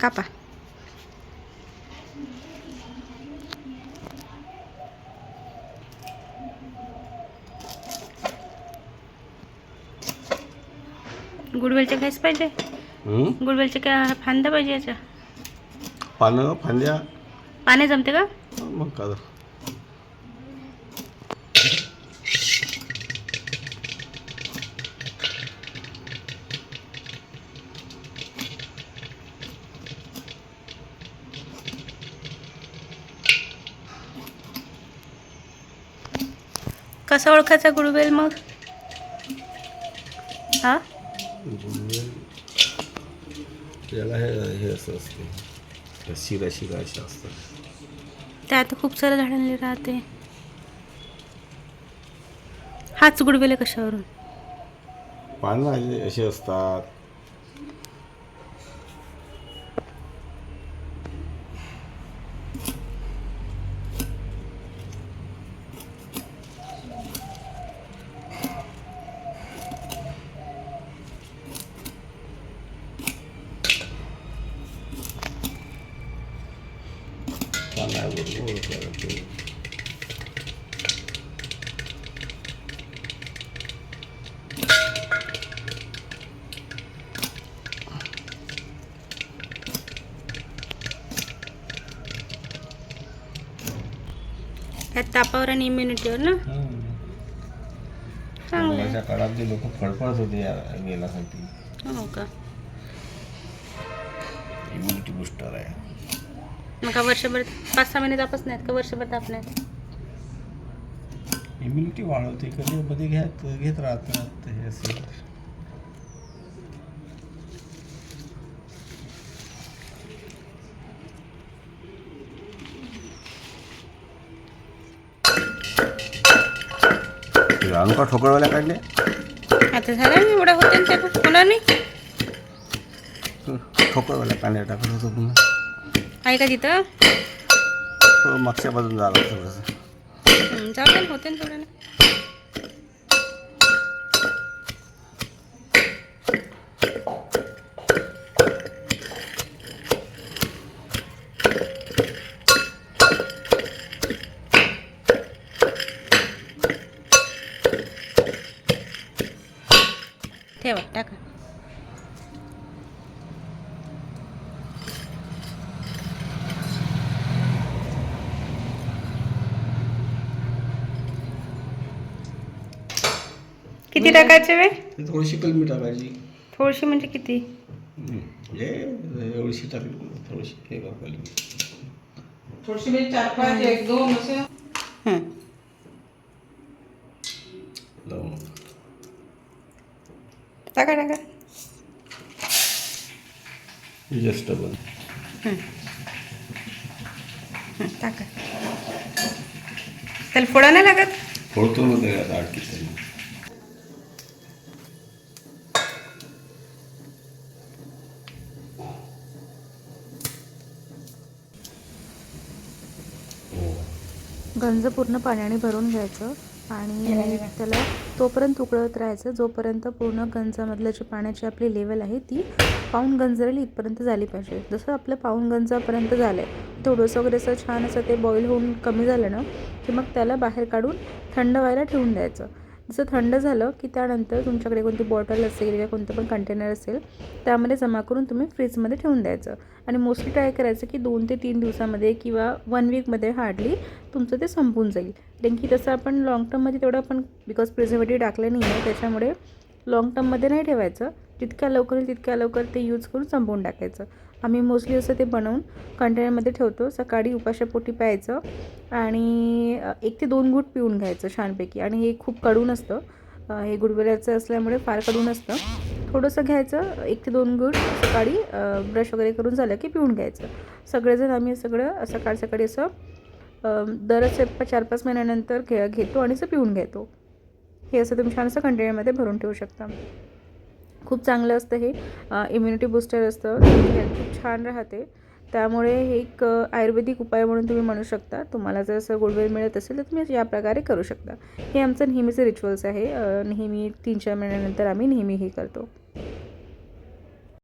कापा. गुडवेलच्या घ्यायच पाहिजे? गुडवेलच्या काय फांद्या पाहिजे याच्या? पानं फांद्या. पाणी जमते का? मग का कसा ओळखायचा गुडवेल मग? हा? त्याला हे हे असं असते. शिरा शिरा अशा असतात. त्यात खूप साऱ्या झाडांनी राहते. हाच गुडवेल कशावरून? पानं असे असतात. पानाबरोबर ओळखायला त्यात तापावर आणि इम्युनिटीवर ना? चांगलं काळात जे लोक फडफडत होते वेलासाठी हो का? इम्युनिटी बुस्टर आहे. मग का वर्षभर पाच सहा महिने तापच नाहीत का? वर्षभर ताप नाहीत. इम्युनिटी वाढवते कधी मध्ये घेत घेत राहतात हे असे का ठोकळवाल्या काढले आता झालं ना एवढं होते ना नाही? ठोकळवाल्या कांद्या टाकत होतो पुन्हा आहे का तिथं? तो मागच्या बाजून झाला थोडंसं. हं, ना, होते ना थोडं ठेवा टाका. किती टाकायचे वे? थोडीशी कलमी टाकायची. थोडीशी म्हणजे किती? म्हणजे एवढीशी टाकली थोडीशी हे बघ कलमी. थोडीशी म्हणजे चार पाच एक दोन असे. हं. टाका टाका. जस्ट हं, टाका. त्याला फोडा नाही लागत? फोडतो ना ते आता गंज पूर्ण पाण्याने भरून घ्यायचं आणि त्याला तोपर्यंत उकळत राहायचं. जोपर्यंत पूर्ण गंजामधलं जी पाण्याची आपली लेवल आहे ती पाऊण गंजरेल इथपर्यंत झाली पाहिजे. जसं आपलं पाऊण गंजापर्यंत झालं आहे थोडंसं वगैरे असं छान असं ते बॉईल होऊन कमी झालं ना की मग त्याला बाहेर काढून थंड व्हायला ठेवून द्यायचं. जसं थंड झालं की त्यानंतर तुमच्याकडे कोणती बॉटल असेल किंवा कोणतं पण कंटेनर असेल त्यामध्ये जमा करून तुम्ही फ्रीजमध्ये ठेवून द्यायचं. आणि मोस्टली ट्राय करायचं की दोन ते तीन दिवसामध्ये किंवा वन वीकमध्ये हार्डली तुमचं ते संपून जाईल. कारण की तसं आपण लाँग टर्ममध्ये तेवढं आपण बिकॉज प्रिझर्वेटिव्ह टाकलं नाही आहे त्याच्यामुळे लाँग टर्ममध्ये नाही ठेवायचं. जितक्या लवकर होईल तितक्या लवकर ते यूज करून संपवून टाकायचं. आम्ही मोस्टली असं ते बनवून कंटेनरमध्ये ठेवतो. सकाळी उपाशापोटी प्यायचं आणि एक ते दोन घूट पिऊन घ्यायचं छानपैकी. आणि हे खूप कडून असतं. हे गुडवेल्याचं असल्यामुळे फारकडून असतं थोडंसं घ्यायचं. एक ते दोन गुड सकाळी ब्रश वगैरे करून झालं की पिऊन घ्यायचं. सगळेजण आम्ही सगळं सकाळ सकाळी असं अ, दरच चार पाच महिन्यानंतर घे घेतो आणि असं पिऊन घेतो. हे असं तुम्ही छान असं कंटेनरमध्ये भरून ठेवू शकता. खूप चांगलं असतं हे. इम्युनिटी बूस्टर असतं. हेल्थ खूप छान राहते. त्यामुळे हे एक आयुर्वेदिक उपाय म्हणून तुम्ही म्हणू शकता. तुम्हाला जर असं गुडवेल मिळत असेल तर तुम्ही या प्रकारे करू शकता. हे आमचं नेहमीचं रिच्युअल्स आहे. नेहमी तीन चार महिन्यानंतर आम्ही नेहमी हे करतो.